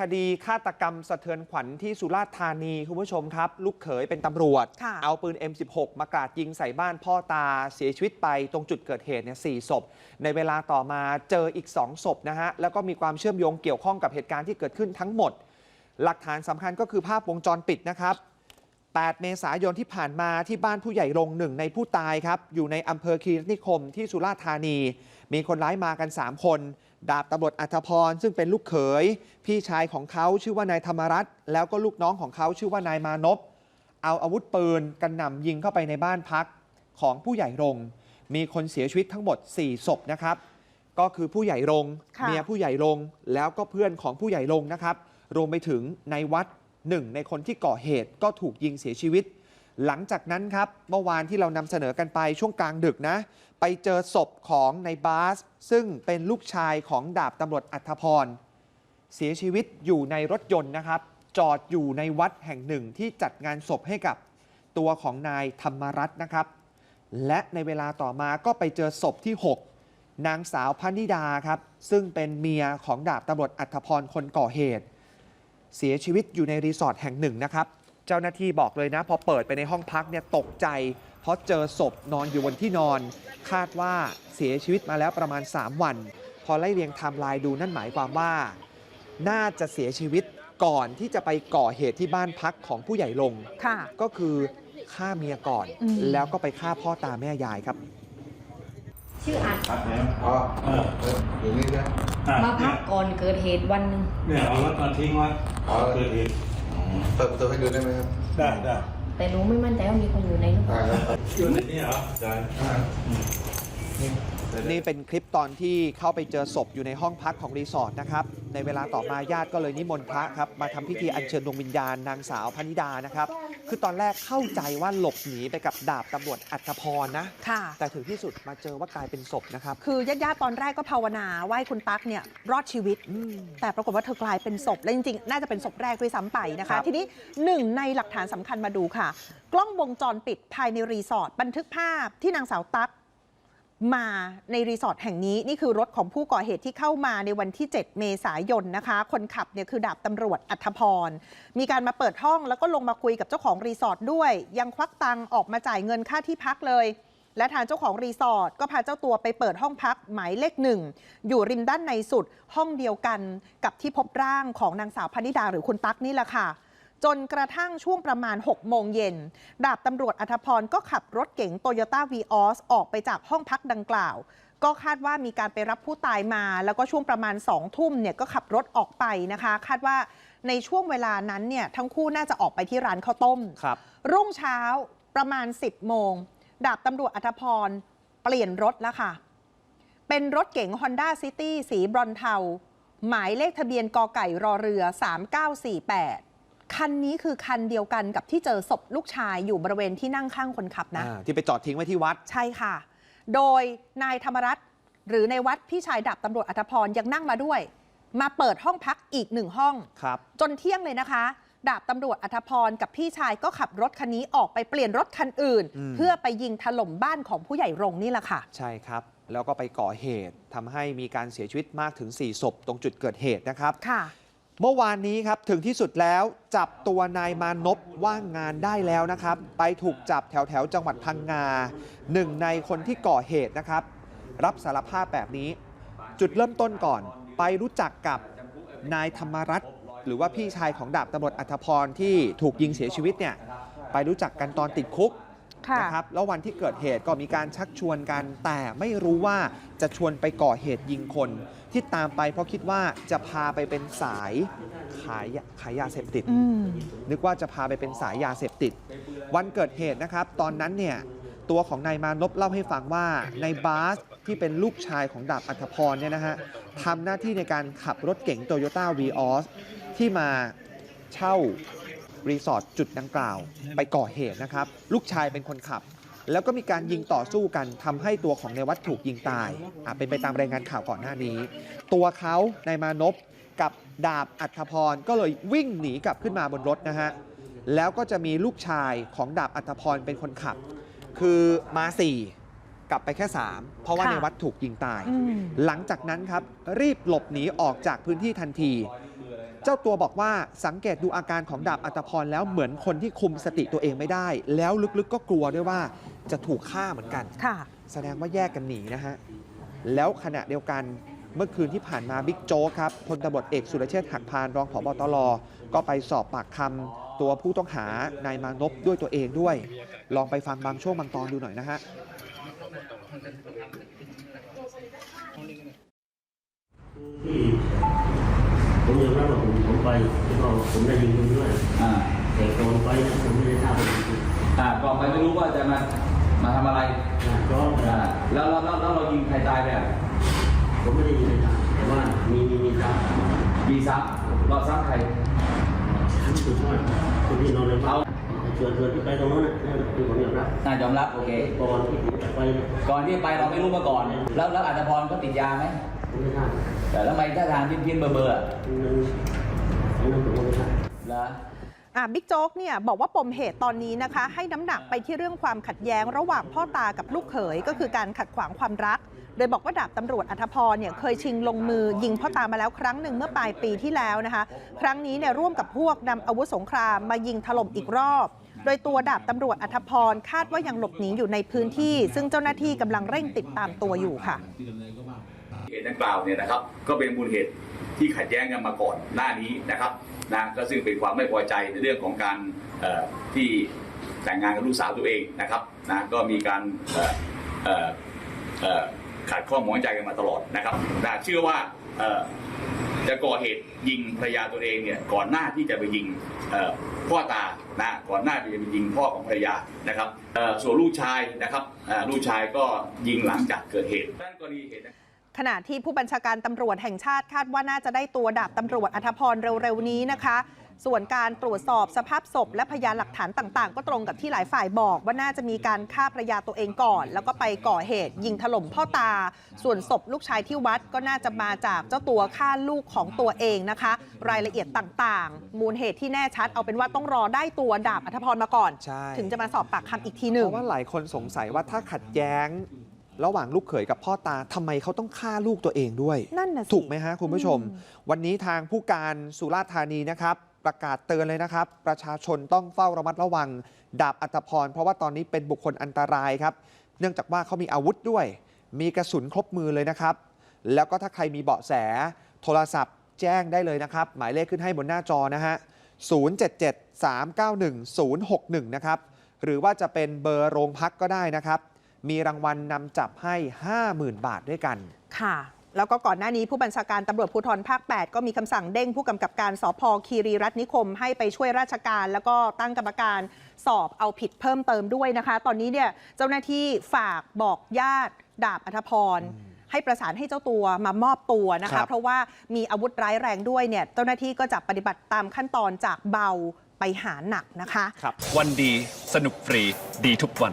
คดีฆาตกรรมสะเทือนขวัญที่สุราษฎร์ธานีคุณผู้ชมครับ ลูกเขยเป็นตำรวจค่ะเอาปืน M16 มากราดยิงใส่บ้านพ่อตาเสียชีวิตไปตรงจุดเกิดเหตุเนี่ยสศพ ในเวลาต่อมาเจออีก 2 ศพนะฮะ แล้วก็มีความเชื่อมโยงเกี่ยวข้องกับเหตุการณ์ที่เกิดขึ้นทั้งหมด หลักฐานสำคัญก็คือภาพวงจรปิดนะครับ 8 เมษายนที่ผ่านมาที่บ้านผู้ใหญ่รงหนึ่งในผู้ตายครับ อยู่ในอำเภอคีรีนิคมที่สุราษฎร์ธานี มีคนร้ายมากัน 3 คน ดาบตำรวจอัธพร ซึ่งเป็นลูกเขย พี่ชายของเขาชื่อว่านายธรรมรัตน์แล้วก็ลูกน้องของเขาชื่อว่านายมานพเอาอาวุธปืนกระหน่ำยิงเข้าไปในบ้านพักของผู้ใหญ่รง มีคนเสียชีวิตทั้งหมด 4 ศพนะครับ ก็คือผู้ใหญ่รงค่ะเมียผู้ใหญ่รงแล้วก็เพื่อนของผู้ใหญ่รงนะครับ รวมไปถึงในวัด หนึ่งในคนที่ก่อเหตุก็ถูกยิงเสียชีวิต หลังจากนั้นครับ เมื่อวานที่เรานำเสนอกันไปช่วงกลางดึกนะ ไปเจอศพของในบาส ซึ่งเป็นลูกชายของดาบตำรวจอัธพร เสียชีวิตอยู่ในรถยนต์นะครับ จอดอยู่ในวัดแห่งหนึ่งที่จัดงานศพให้กับตัวของนายธรรมรัตน์นะครับ และในเวลาต่อมาก็ไปเจอศพที่ 6 นางสาวพนิดาครับ ซึ่งเป็นเมียของดาบตำรวจอัธพรคนก่อเหตุ เสียชีวิตอยู่ในรีสอร์ทแห่งหนึ่งนะครับ เจ้าหน้าที่บอกเลยนะ พอเปิดไปในห้องพักเนี่ยตกใจ เพราะเจอศพนอนอยู่บนที่นอน คาดว่าเสียชีวิตมาแล้วประมาณ 3 วัน พอไล่เรียงไทม์ไลน์ดูนั่นหมายความว่า น่าจะเสียชีวิตก่อนที่จะไปก่อเหตุที่บ้านพักของผู้ใหญ่ลงค่ะก็คือฆ่าเมียก่อนอืมแล้วก็ไปฆ่าพ่อตาแม่ยายครับ ชื่ออัดพักแล้วอ๋อเออเอออยู่นี่นะอะมาพักก่อนเกิดเหตุวันหนึ่งเนี่ยเอารถมาทิ้งไว้ อ๋อเกิดเหตุเปิดประตูให้ดูได้ไหมครับ ได้ได้แต่หนูไม่มั่นใจว่ามีคนอยู่ในหรือเปได้ล่าครับอยู่ในนี้เหรอได้อ่านี่ นี่เป็นคลิปตอนที่เข้าไปเจอศพอยู่ในห้องพักของรีสอร์ทนะครับ ในเวลาต่อมาญาติก็เลยนิมนต์พระครับ มาทำพิธีอัญเชิญดวงวิญญาณนางสาวพนิดานะครับ คือตอนแรกเข้าใจว่าหลบหนีไปกับดาบตำรวจอัธพรนะค่ะแต่ถึงที่สุดมาเจอว่ากลายเป็นศพนะครับ คือญาติๆตอนแรกก็ภาวนาว่าให้คุณตั๊กเนี่ยรอดชีวิตอืมแต่ปรากฏว่าเธอกลายเป็นศพ และจริงๆ น่าจะเป็นศพแรกด้วยซ้ำไปนะครัคะบทีนี้หนึ่งในหลักฐานสำคัญมาดูค่ะ กล้องวงจรปิดภายในรีสอร์ทบันทึกภาพที่นางสาวตั๊ก มาในรีสอร์ทแห่งนี้นี่คือรถของผู้ก่อเหตุที่เข้ามาในวันที่ 7 เมษายนนะคะ คนขับเนี่ยคือดาบตำรวจอัธพร มีการมาเปิดห้องแล้วก็ลงมาคุยกับเจ้าของรีสอร์ทด้วย ยังควักตังออกมาจ่ายเงินค่าที่พักเลย และทางเจ้าของรีสอร์ทก็พาเจ้าตัวไปเปิดห้องพักหมายเลขหนึ่งอยู่ริมด้านในสุดห้องเดียวกันกับที่พบร่างของนางสาวพนิดาหรือคุณตั๊กนี่แหละค่ะ จนกระทั่งช่วงประมาณ 6 โมงเย็น ดาบตำรวจอัธพรก็ขับรถเก๋งโตโยต้าวีออสออกไปจากห้องพักดังกล่าว ก็คาดว่ามีการไปรับผู้ตายมา แล้วก็ช่วงประมาณ2ทุ่มเนี่ยก็ขับรถออกไปนะคะ คาดว่าในช่วงเวลานั้นเนี่ยทั้งคู่น่าจะออกไปที่ร้านข้าวต้มครับ รุ่งเช้าประมาณ 10 โมง ดาบตำรวจอัธพรเปลี่ยนรถแล้วค่ะ เป็นรถเก๋ง Honda City สีบรอนเทา หมายเลขทะเบียนกอไก่รอเรือ 3948 คันนี้คือคันเดียวกันกับที่เจอศพลูกชายอยู่บริเวณที่นั่งข้างคนขับนะ อ่าที่ไปจอดทิ้งไว้ที่วัด ใช่ค่ะ โดยนายธรรมรัตน์หรือในวัดพี่ชายดาบตำรวจอัธพรยังนั่งมาด้วย มาเปิดห้องพักอีกหนึ่งห้อง ครับ จนเที่ยงเลยนะคะ ดาบตำรวจอัธพรกับพี่ชายก็ขับรถคันนี้ออกไปเปลี่ยนรถคันอื่น อืม เพื่อไปยิงถล่มบ้านของผู้ใหญ่รงนี่แหละค่ะ ใช่ครับ แล้วก็ไปก่อเหตุทำให้มีการเสียชีวิตมากถึง 4 ศพตรงจุดเกิดเหตุนะครับ ค่ะ เมื่อวานนี้ครับถึงที่สุดแล้วจับตัวนายมานพว่างงานได้แล้วนะครับ ไปถูกจับแถวแถวจังหวัดพังงาหนึ่งในคนที่ก่อเหตุนะครับ รับสารภาพแบบนี้ จุดเริ่มต้นก่อน ไปรู้จักกับนายธรรมรัตน์หรือว่าพี่ชายของดาบตำรวจอัธพรที่ถูกยิงเสียชีวิตเนี่ยไปรู้จักกันตอนติดคุก นะครับแล้ววันที่เกิดเหตุก็มีการชักชวนกัน แต่ไม่รู้ว่าจะชวนไปก่อเหตุยิงคน ที่ตามไปเพราะคิดว่าจะพาไปเป็นสายขายยาขายยาเสพติดอืมนึกว่าจะพาไปเป็นสายยาเสพติด วันเกิดเหตุนะครับ ตอนนั้นเนี่ยตัวของนายมานพเล่าให้ฟังว่าในายบาสที่เป็นลูกชายของดาบอัธพรเนี่ยนะฮะทำหน้าที่ในการขับรถเก๋งโตโยต้าวีออสที่มาเช่า รีสอร์ทจุดดังกล่าว ไปก่อเหตุนะครับ ลูกชายเป็นคนขับ แล้วก็มีการยิงต่อสู้กันทำให้ตัวของในายวัดถูกยิงตายอะเป็นไปตามรายงานข่าวก่อนหน้านี้ ตัวเขานายมานพกับดาบอัธพรก็เลยวิ่งหนีกลับขึ้นมาบนรถนะฮะแล้วก็จะมีลูกชายของดาบอัธพรเป็นคนขับ คือมา4กลับไปแค่ 3 เพราะว่าค่ะในวัดถูกยิงตายอืมหลังจากนั้นครับ รีบหลบหนีออกจากพื้นที่ทันที เจ้าตัวบอกว่าสังเกตดูอาการของดาบอัตพรแล้วเหมือนคนที่คุมสติตัวเองไม่ได้ แล้วลึกๆก็กลัวด้วยว่าจะถูกฆ่าเหมือนกันค่ะแสดงว่าแยกกันหนีนะฮะแล้วขณะเดียวกันเมื่อคืนที่ผ่านมาบิ๊กโจ๊กครับพลตำรวจเอกสุรเชษฐ์หักพานรองผบตรก็ไปสอบปากคำตัวผู้ต้องหานายมานพด้วยตัวเองด้วย ลองไปฟังบางช่วงบางตอนดูหน่อยนะฮะ ผมผมไปแล้วก็ผมได้ยิงคุณด้วยอ่าแต่ตอนไปเนี่ยผมไม่ได้ทราบว่าเป็นคุณอ่าก่อนไปไม่รู้ว่าจะมามาทำอะไรอ่าเพราะอ่าแล้วแล้วแล้วแล้วเรายิงใครตายไปอะผมไม่ได้ยิงเลยนะแต่ว่ามีมีมีทราบมีซ้ำเราซ้ำใครทั้งสุดว่าคนที่นอนในบ้านส่วนส่วนที่ไปตรงนั้นน่ะนั่นคือผมยอมรับน่ายอมรับโอเค ก่อนที่ผมจะไปเนี่ยก่อนที่ไปเราไม่รู้มาก่อน แล้วแล้วอัตพรเขาติดยาไหมผมไม่ทราบ แต่แล้วทำไมท่าทางเพี้ยนๆเบอร์เบอร์อะนั่นอันนั้นผมก็ไม่ทราบแล้วอะบิ๊กโจ๊กเนี่ยบอกว่าปมเหตุตอนนี้นะคะ ให้น้ำหนักไปที่เรื่องความขัดแย้งระหว่างพ่อตากับลูกเขย ก็คือการขัดขวางความรัก โดยบอกว่าดาบตำรวจอัธพรเนี่ยเคยชิงลงมือยิงพ่อตามาแล้วครั้งหนึ่งเมื่อปลายปีที่แล้วนะคะ ครั้งนี้เนี่ยร่วมกับพวกนำอาวุธสงครามมายิงถล่มอีกรอบ โดยตัวดาบตำรวจอัธพรคาดว่ายังหลบหนีอยู่ในพื้นที่ ซึ่งเจ้าหน้าที่กำลังเร่งติดตามตัวอยู่ค่ะ เหตุดังกล่าวเนี่ยนะครับก็เป็นมูลเหตุที่ขัดแย้งกันมาก่อนหน้านี้นะครับนะก็ซึ่งเป็นความไม่พอใจในเรื่องของการที่แต่งงานกับลูกสาวตัวเองนะครับนะก็มีการขาดข้อหมองใจกันมาตลอดนะครับนะเชื่อว่าจะก่อเหตุยิงภรรยาตัวเองเนี่ยก่อนหน้าที่จะไปยิงพ่อตานะก่อนหน้าที่จะไปยิงพ่อของภรรยานะครับส่วนลูกชายนะครับลูกชายก็ยิงหลังจากเกิดเหตุด้านกรณีเหตุ ขณะที่ผู้บัญชาการตำรวจแห่งชาติคาดว่าน่าจะได้ตัวดาบตำรวจอัธพรเร็วๆนี้นะคะ ส่วนการตรวจสอบสภาพศพ และพยานหลักฐานต่างๆ ก็ตรงกับที่หลายฝ่ายบอก ว่าน่าจะมีการฆ่าภรรยาตัวเองก่อน แล้วก็ไปก่อเหตุ ยิงถล่มพ่อตา ส่วนศพลูกชายที่วัดก็น่าจะมาจากเจ้าตัวฆ่าลูกของตัวเองนะคะ รายละเอียดต่างๆ มูลเหตุที่แน่ชัดเอาเป็นว่าต้องรอได้ตัวดาบอัธพรมาก่อนใช่ถึงจะมาสอบปากคำอีกทีหเพนึ่งราะว่าหลายคนสงสัยว่าถ้าขัดแย้ง ระหว่างลูกเขยกับพ่อตาทำไมเขาต้องฆ่าลูกตัวเองด้วย นั่นน่ะสิถูกไหมฮะคุณผู้ชมอืมวันนี้ทางผู้การสุราษฎร์ธานีนะครับ ประกาศเตือนเลยนะครับ ประชาชนต้องเฝ้าระมัดระวัง ดาบอัตพร เพราะว่าตอนนี้เป็นบุคคลอันตรายครับ เนื่องจากว่าเขามีอาวุธด้วย มีกระสุนครบมือเลยนะครับ แล้วก็ถ้าใครมีเบาะแส โทรศัพท์แจ้งได้เลยนะครับ หมายเลขขึ้นให้บนหน้าจอนะฮะ077-391-061 นะครับ หรือว่าจะเป็นเบอร์โรงพักก็ได้นะครับ มีรางวัลนำจับให้ 50,000 บาทด้วยกัน ค่ะ แล้วก็ก่อนหน้านี้ผู้บัญชาการตำรวจภูธรภาค 8 ก็มีคำสั่งเด้งผู้กำกับการสพคีรีรัตน์นิคม ให้ไปช่วยราชการ แล้วก็ตั้งกรรมการสอบเอาผิดเพิ่มเติมด้วยนะคะ ตอนนี้เนี่ยเจ้าหน้าที่ฝากบอกญาติดาบอัธพรให้ประสานให้เจ้าตัวมามอบตัวนะครัคะ บ เพราะว่ามีอาวุธร้ายแรงด้วยเนี่ยเจ้าหน้าที่ก็จะปฏิบัติตามขั้นตอนจากเบาไปหาหนักนะคะวันดีสนุกฟรีดีทุกวัน